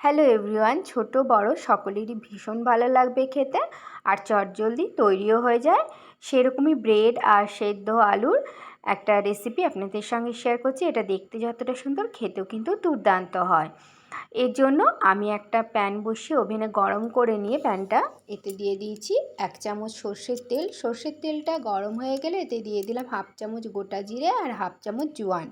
Hello everyone ছোট বড় সকলেরই ভীষণ ভালো লাগবে খেতে, আর চটজলদি তৈরিও হয়ে যায়। সেরকমই ব্রেড আর সেদ্ধ আলুর একটা রেসিপি আপনাদের সঙ্গে শেয়ার করছি, এটা দেখতে যতটা সুন্দর, খেতেও কিন্তু দুর্দান্ত হয়। এর জন্য আমি একটা প্যান বসিয়ে ওভেনে গরম করে নিয়ে প্যানটা এতে দিয়ে দিয়েছি এক চামচ সর্ষের তেল। সর্ষের তেলটা গরম হয়ে গেলে এতে দিয়ে দিলাম হাফ চামচ গোটা জিরে আর হাফ চামচ জোয়ান।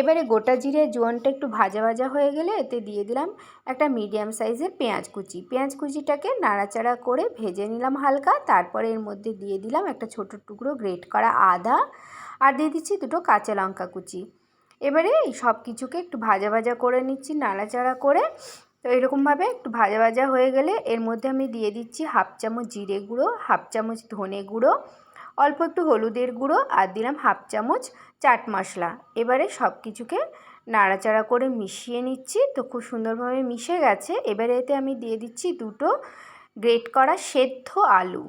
এবারে গোটা জিরে জোয়ানটা একটু ভাজা ভাজা হয়ে গেলে এতে দিয়ে দিলাম একটা মিডিয়াম সাইজের পেঁয়াজ কুচি। পেঁয়াজ কুচিটাকে নাড়াচাড়া করে ভেজে নিলাম হালকা, তারপরে এর মধ্যে দিয়ে দিলাম একটা ছোট টুকরো গ্রেট করা আদা আর দিয়ে দিচ্ছি দুটো কাঁচা লঙ্কা কুচি। এবারে এই সব কিছুকে একটু ভাজা ভাজা করে নিচ্ছি নাড়াচাড়া করে। তো এরকমভাবে একটু ভাজা ভাজা হয়ে গেলে এর মধ্যে আমি দিয়ে দিচ্ছি হাফ চামচ জিরে গুঁড়ো, হাফ চামচ ধনে গুঁড়ো অল্প একটু হলুদের গুঁড়ো আর দিলাম হাফ চামচ চাট মশলা। এবারে সব কিছুকে নাড়াচাড়া করে মিশিয়ে নিচ্ছি। তো খুব সুন্দরভাবে মিশে গেছে। এবারে এতে আমি দিয়ে দিচ্ছি দুটো গ্রেট করা সেদ্ধ আলু।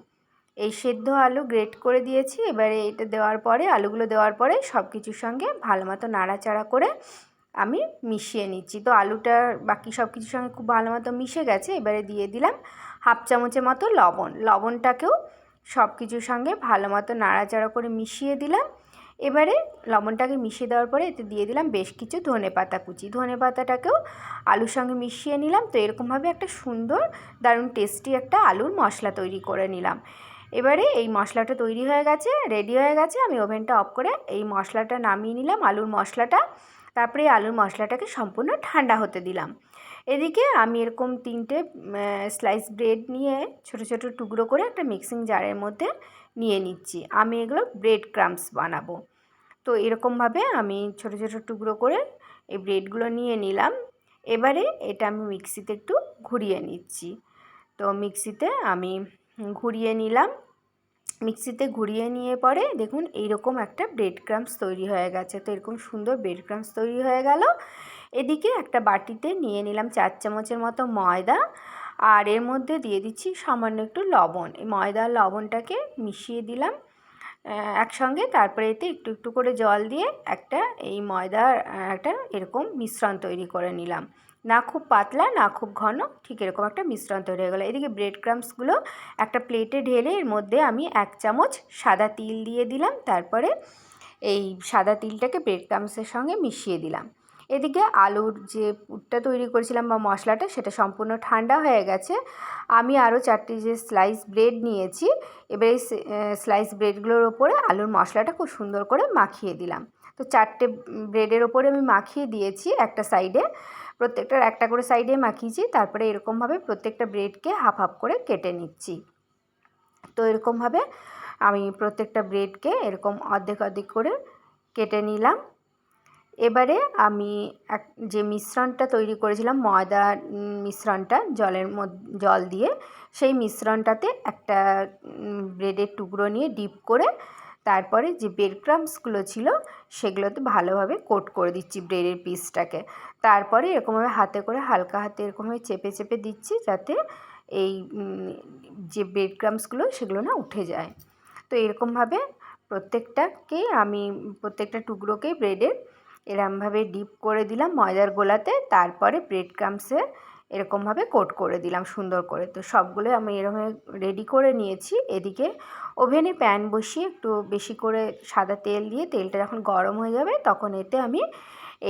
এই সেদ্ধ আলু গ্রেট করে দিয়েছি। এবারে এটা দেওয়ার পরে, আলুগুলো দেওয়ার পরে সব কিছুর সঙ্গে ভালো মতো নাড়াচাড়া করে আমি মিশিয়ে নিচ্ছি। তো আলুটা, বাকি সব কিছুর সঙ্গে খুব ভালো মতো মিশে গেছে। এবারে দিয়ে দিলাম হাফ চামচের মতো লবণ। লবণটাকেও সব কিছুর সঙ্গে ভালো মতো নাড়াচাড়া করে মিশিয়ে দিলাম। এবারে লবণটাকে মিশিয়ে দেওয়ার পরে এতে দিয়ে দিলাম বেশ কিছু ধনে পাতা কুচি। ধনে পাতাটাকেও আলুর সঙ্গে মিশিয়ে নিলাম। তো এরকমভাবে একটা সুন্দর, দারুণ টেস্টি একটা আলুর মশলা তৈরি করে নিলাম। এবারে এই মশলাটা তৈরি হয়ে গেছে রেডি হয়ে গেছে। আমি ওভেনটা অফ করে এই মশলাটা নামিয়ে নিলাম। আলুর মশলাটা তারপরে আলুর মশলাটাকে সম্পূর্ণ ঠান্ডা হতে দিলাম। এদিকে আমি এরকম তিনটে স্লাইস ব্রেড নিয়ে ছোট ছোট টুকরো করে একটা মিক্সিং জারের মধ্যে নিয়ে নিচ্ছি। আমি এগুলো ব্রেড ক্রামস বানাবো। তো এরকমভাবে আমি ছোট ছোট টুকরো করে এই ব্রেডগুলো নিয়ে নিলাম। এবারে এটা আমি মিক্সিতে একটু ঘুরিয়ে নিচ্ছি। তো মিক্সিতে আমি ঘুরিয়ে নিলাম। মিক্সিতে ঘুরিয়ে নিয়ে পরে দেখুন এইরকম একটা ব্রেড ক্রামস তৈরি হয়ে গেছে। তো এরকম সুন্দর ব্রেড ক্রামস তৈরি হয়ে গেল। এদিকে একটা বাটিতে নিয়ে নিলাম চার চামচের মতো ময়দা আর এর মধ্যে দিয়ে দিচ্ছি সামান্য একটু লবণ। এই ময়দা লবণটাকে মিশিয়ে দিলাম। একসঙ্গে। তারপরে এতে একটু একটু করে জল দিয়ে একটা এই ময়দার একটা এরকম মিশ্রণ তৈরি করে নিলাম। না খুব পাতলা, না খুব ঘন, ঠিক এরকম একটা মিশ্রণ তৈরি হয়ে গেলো। এদিকে ব্রেড ক্রামসগুলো একটা প্লেটে ঢেলে এর মধ্যে আমি এক চামচ সাদা তিল দিয়ে দিলাম। তারপরে এই সাদা তিলটাকে ব্রেড ক্রামসের সঙ্গে মিশিয়ে দিলাম। এদিকে আলুর যে পুরটা তৈরি করেছিলাম বা মশলাটা, সেটা সম্পূর্ণ ঠান্ডা হয়ে গেছে। আমি আরও চারটি যে স্লাইস ব্রেড নিয়েছি, এবার এই স্লাইস ব্রেডগুলোর ওপরে আলুর মশলাটা খুব সুন্দর করে মাখিয়ে দিলাম। তো চারটে ব্রেডের ওপরে আমি মাখিয়ে দিয়েছি একটা সাইডে প্রত্যেকটার একটা করে সাইডে মাখিয়েছি, তারপরে এরকমভাবে প্রত্যেকটা ব্রেডকে হাফ হাফ করে কেটে নিচ্ছি। তো এরকমভাবে আমি প্রত্যেকটা ব্রেডকে এরকম অর্ধেক অর্ধেক করে কেটে নিলাম। এবারে আমি এক, যে মিশ্রণটা তৈরি করেছিলাম ময়দার মিশ্রণটা জলের মধ্যে জল দিয়ে, সেই মিশ্রণটাতে একটা ব্রেডের টুকরো নিয়ে ডিপ করে তারপরে যে ব্রেড ক্রামসগুলো ছিল, সেগুলোতে ভালোভাবে কোট করে দিচ্ছি ব্রেডের পিসটাকে। তারপরে এরকমভাবে হাতে করে, হালকা হাতে এরকমভাবে চেপে চেপে দিচ্ছি যাতে এই যে ব্রেড ক্রামসগুলো সেগুলো না উঠে যায়। তো এরকমভাবে প্রত্যেকটাকেই আমি, প্রত্যেকটা টুকরোকেই ব্রেডের এরমভাবে ডিপ করে দিলাম ময়দার গোলাতে, তারপরে ব্রেড ক্রামসে এরকমভাবে কোট করে দিলাম সুন্দর করে। তো সবগুলো আমি এরকম রেডি করে নিয়েছি। এদিকে ওভেনে প্যান বসিয়ে একটু বেশি করে সাদা তেল দিয়ে তেলটা যখন গরম হয়ে যাবে তখন এতে আমি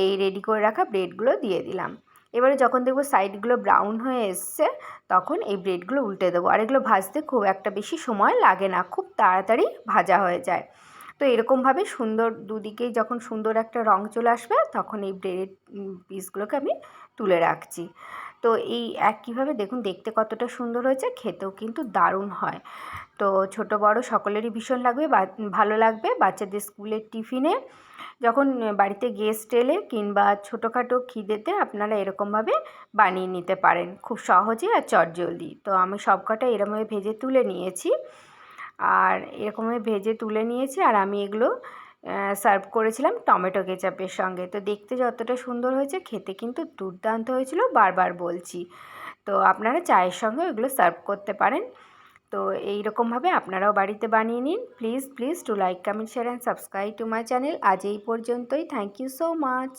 এই রেডি করে রাখা ব্রেডগুলো দিয়ে দিলাম। এবারে যখন দেখব সাইডগুলো ব্রাউন হয়ে এসছে, তখন এই ব্রেডগুলো উল্টে দেবো। আর এগুলো ভাজতে খুব একটা বেশি সময় লাগে না, খুব তাড়াতাড়ি ভাজা হয়ে যায়। তো এরকমভাবে সুন্দর দুদিকেই যখন সুন্দর একটা রং চলে আসবে, তখন এই ব্রেড পিসগুলোকে আমি তুলে রাখছি। তো এই একইভাবে দেখুন, দেখতে কতটা সুন্দর হয়েছে, খেতেও কিন্তু দারুণ হয়। তো ছোট, বড় সকলেরই ভীষণ লাগবে ভালো লাগবে। বাচ্চাদের স্কুলের টিফিনে যখন বাড়িতে গেস্ট এলে কিংবা ছোটোখাটো খিদেতে আপনারা এরকমভাবে বানিয়ে নিতে পারেন। খুব সহজে আর চটজলদি। তো আমি সবকটা এরমভাবে ভেজে তুলে নিয়েছি। আর এরকমই ভেজে তুলে নিয়েছি আর আমি এগুলো সার্ভ করেছিলাম টমেটো কেচাপের সঙ্গে। তো দেখতে যতটা সুন্দর হয়েছে, খেতে কিন্তু দুর্দান্ত হয়েছিল, বারবার বলছি। তো আপনারা চায়ের সঙ্গে এগুলো সার্ভ করতে পারেন। তো এইরকমভাবে আপনারাও বাড়িতে বানিয়ে নিন। Please please to like comment share and subscribe to my channel আজ এই পর্যন্তই। Thank you so much